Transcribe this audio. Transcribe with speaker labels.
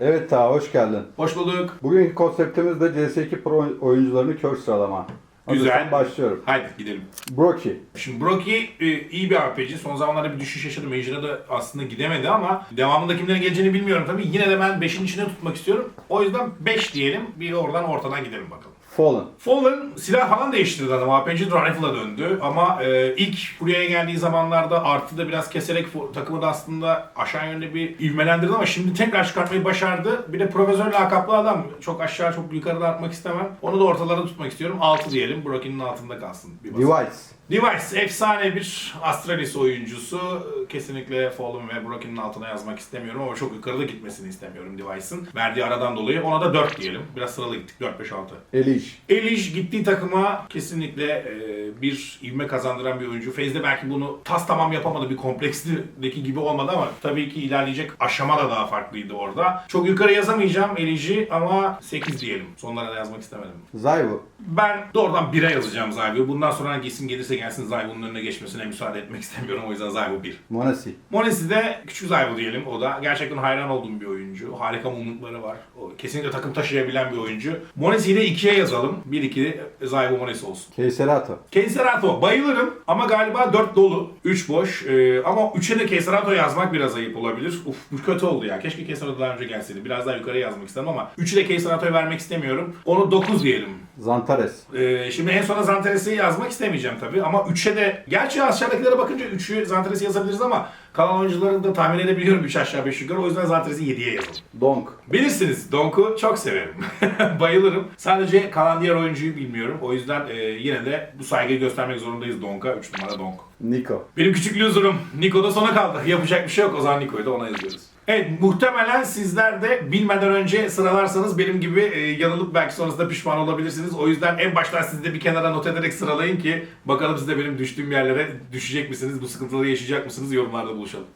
Speaker 1: Evet Taha hoş geldin.
Speaker 2: Hoş bulduk.
Speaker 1: Bugünkü konseptimiz de CS2 Pro oyuncularını kör sıralama.
Speaker 2: Güzel.
Speaker 1: Hazırsan başlıyorum.
Speaker 2: Haydi gidelim.
Speaker 1: Broky.
Speaker 2: Şimdi Broky e, iyi bir RPG. Son zamanlarda bir düşüş yaşadı. Major'a da aslında gidemedi ama devamında kimlerin geleceğini bilmiyorum tabii. Yine de ben 5'in içine tutmak istiyorum. O yüzden 5 diyelim. Bir oradan ortadan gidelim bakalım.
Speaker 1: Fallen.
Speaker 2: Fallen silah falan değiştirdi adam. RPG Rifle'a döndü ama e, ilk buraya geldiği zamanlarda artı da biraz keserek takımı da aslında aşağı yönde bir ivmelendirdi ama şimdi tekrar çıkartmayı başardı. Bir de profesör lakaplı adam. Çok aşağı çok yukarıda atmak istemem. Onu da ortalarda tutmak istiyorum. 6 diyelim. Broky'nin altında kalsın. Bir basın.
Speaker 1: Device.
Speaker 2: Device efsane bir Astralis oyuncusu. Kesinlikle Fallen ve Broken'ın altına yazmak istemiyorum ama çok yukarıda gitmesini istemiyorum Device'ın. Verdiği aradan dolayı ona da 4 diyelim. Biraz sıralı gittik 4 5 6.
Speaker 1: Elish.
Speaker 2: Elish gittiği takıma kesinlikle e, bir ivme kazandıran bir oyuncu. Feyz'de belki bunu tas tamam yapamadı bir komplekslerdeki gibi olmadı ama tabii ki ilerleyecek aşama da daha farklıydı orada. Çok yukarı yazamayacağım Elish'i ama 8 diyelim. Sonlara da yazmak istemedim.
Speaker 1: Zyvu.
Speaker 2: Ben doğrudan 1'e yazacağım Zyvo'yu. Bundan sonra hangi isim gelirse gelsin Zyvo'nun önüne geçmesine müsaade etmek istemiyorum. O yüzden Zyvo 1.
Speaker 1: Monesi.
Speaker 2: Monesi de küçük Zyvo diyelim. O da gerçekten hayran olduğum bir oyuncu. Harika movement'ları var. O kesinlikle takım taşıyabilen bir oyuncu. Monesi'yi de 2'ye yazalım. 1-2 Zyvo Monesi olsun.
Speaker 1: Keiserato.
Speaker 2: Keiserato bayılırım ama galiba 4 dolu, 3 boş. Ee, ama 3'e de Keiserato yazmak biraz ayıp olabilir. Uf bu kötü oldu ya. Keşke Keiserato daha önce gelseydi. Biraz daha yukarı yazmak istedim ama 3'ü de Keiserato'ya vermek istemiyorum. Onu 9 diyelim.
Speaker 1: Zantares.
Speaker 2: Ee, şimdi en sona Zantares'i yazmak istemeyeceğim tabii ama 3'e de gerçi aşağıdakilere bakınca 3'ü Zantares'i yazabiliriz ama kalan oyuncuları da tahmin edebiliyorum 3 aşağı 5 yukarı o yüzden Zantares'i 7'ye yazalım.
Speaker 1: Donk.
Speaker 2: Bilirsiniz Donk'u çok severim. Bayılırım. Sadece kalan diğer oyuncuyu bilmiyorum. O yüzden e, yine de bu saygıyı göstermek zorundayız Donk'a. 3 numara Donk.
Speaker 1: Nico.
Speaker 2: Benim küçük loser'ım. Niko da sona kaldı. Yapacak bir şey yok. O zaman Niko'yu da ona yazıyoruz. Evet muhtemelen sizler de bilmeden önce sıralarsanız benim gibi e, yanılıp belki sonrasında pişman olabilirsiniz. O yüzden en baştan siz de bir kenara not ederek sıralayın ki bakalım siz de benim düştüğüm yerlere düşecek misiniz? Bu sıkıntıları yaşayacak mısınız? Yorumlarda buluşalım.